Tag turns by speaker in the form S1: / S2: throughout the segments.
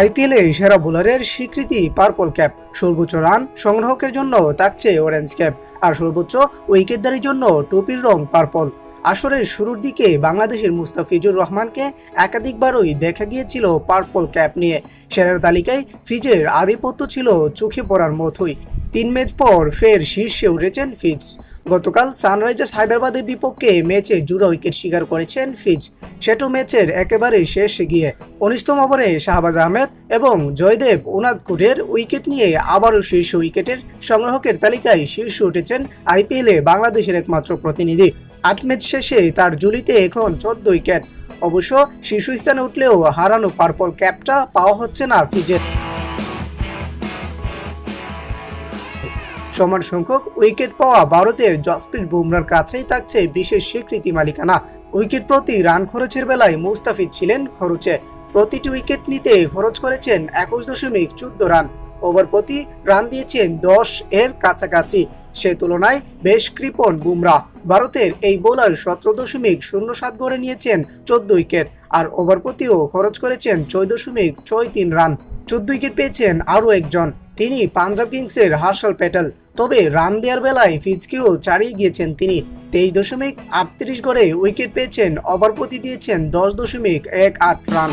S1: আইপিএলে সেরা বোলারের স্বীকৃতি পার্পল ক্যাপ। সর্বোচ্চ রান সংগ্রাহকের জন্য থাকছে অরেঞ্জ ক্যাপ। আর সর্বোচ্চ উইকেটদারির জন্য টুপির রং পার্পল। আসরের শুরুর দিকে বাংলাদেশের মুস্তাফিজুর রহমানকে একাধিকবারই দেখা গিয়েছিল পার্পল ক্যাপ নিয়ে। সেরার তালিকায় ফিজের আধিপত্য ছিল চোখে পড়ার মতোই। তিন ম্যাচ পর ফের শীর্ষে উঠেছেন ফিজ। গতকাল সানরাইজার্স হায়দ্রাবাদের বিপক্ষে ম্যাচে জুড়া উইকেট শিকার করেছেন ফিজ। সেটু ম্যাচের একেবারে শেষ গিয়ে উনিশতম ওভারে শাহবাজ আহমেদ এবং জয়দেব উনাদকুটের উইকেট নিয়ে আবারও শীর্ষ উইকেটের সংগ্রাহকের তালিকায় শীর্ষে উঠেছেন আইপিএলে বাংলাদেশের একমাত্র প্রতিনিধি। আট ম্যাচ শেষে তার জুলিতে এখন চোদ্দ উইকেট। অবশ্য শীর্ষস্থানে উঠলেও হারানো পার্পল ক্যাপটা পাওয়া হচ্ছে না ফিজের। সমান সংখ্যক উইকেট পাওয়া ভারতের জসপ্রীত বুমরার কাছেই থাকছে বিশেষ স্বীকৃতি মালিকানা। উইকেট প্রতি রান খরচের বেলায় মুস্তাফিজ ছিলেন খরচে। প্রতিটি উইকেট নিতে খরচ করেছেন একুশ দশমিক চোদ্দ রান। ওভার প্রতি রান দিয়েছেন দশ এর কাছাকাছি। সে তুলনায় বেশ কৃপণ বুমরা ভারতের এই বোলার সতেরো দশমিক শূন্য সাত গড়ে নিয়েছেন চোদ্দ উইকেট আর ওভার প্রতিও খরচ করেছেন ছয় দশমিক ছয় তিন রান। চোদ্দ উইকেট পেয়েছেন আরও একজন। তিনি পাঞ্জাব কিংসের হার্ষল প্যাটেল। তবে রান দেওয়ার বেলায় ফিজকেও চারিয়ে গিয়েছেন তিনি। তেইশ দশমিক আটত্রিশ গড়ে উইকেট পেয়েছেন, ওভার প্রতি দিয়েছেন দশ দশমিক এক আট রান।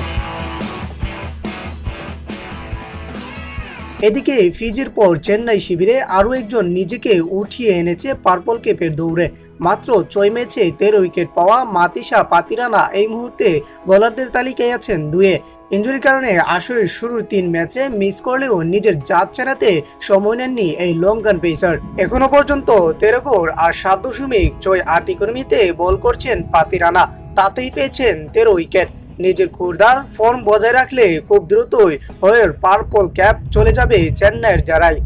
S1: এদিকে ফিজির পর চেন্নাই শিবিরে আরও একজন নিজেকে উঠিয়ে এনেছে পার্পল কেপের দৌড়ে। মাত্র ছয় ম্যাচে তেরো উইকেট পাওয়া মাতিসা পাতিরানা এই মুহূর্তে বোলারদের তালিকায় আছেন দুয়ে। ইঞ্জুরির কারণে আসরের শুরুর তিন ম্যাচে মিস করলেও নিজের জাত চেনাতে সময় নেননি এই লঙ্কান পেসার। এখনও পর্যন্ত তেরো গোর আর সাত দশমিক ছয় আট ইকোনমিতে বল করছেন পাতিরানা। তাতেই পেয়েছেন তেরো উইকেট। নিজের খুরদার ফর্ম বজায় রাখলে খুব দ্রুতই হয়ে পার্পল ক্যাপ চলে যাবে চেন্নাইয়ের যারাই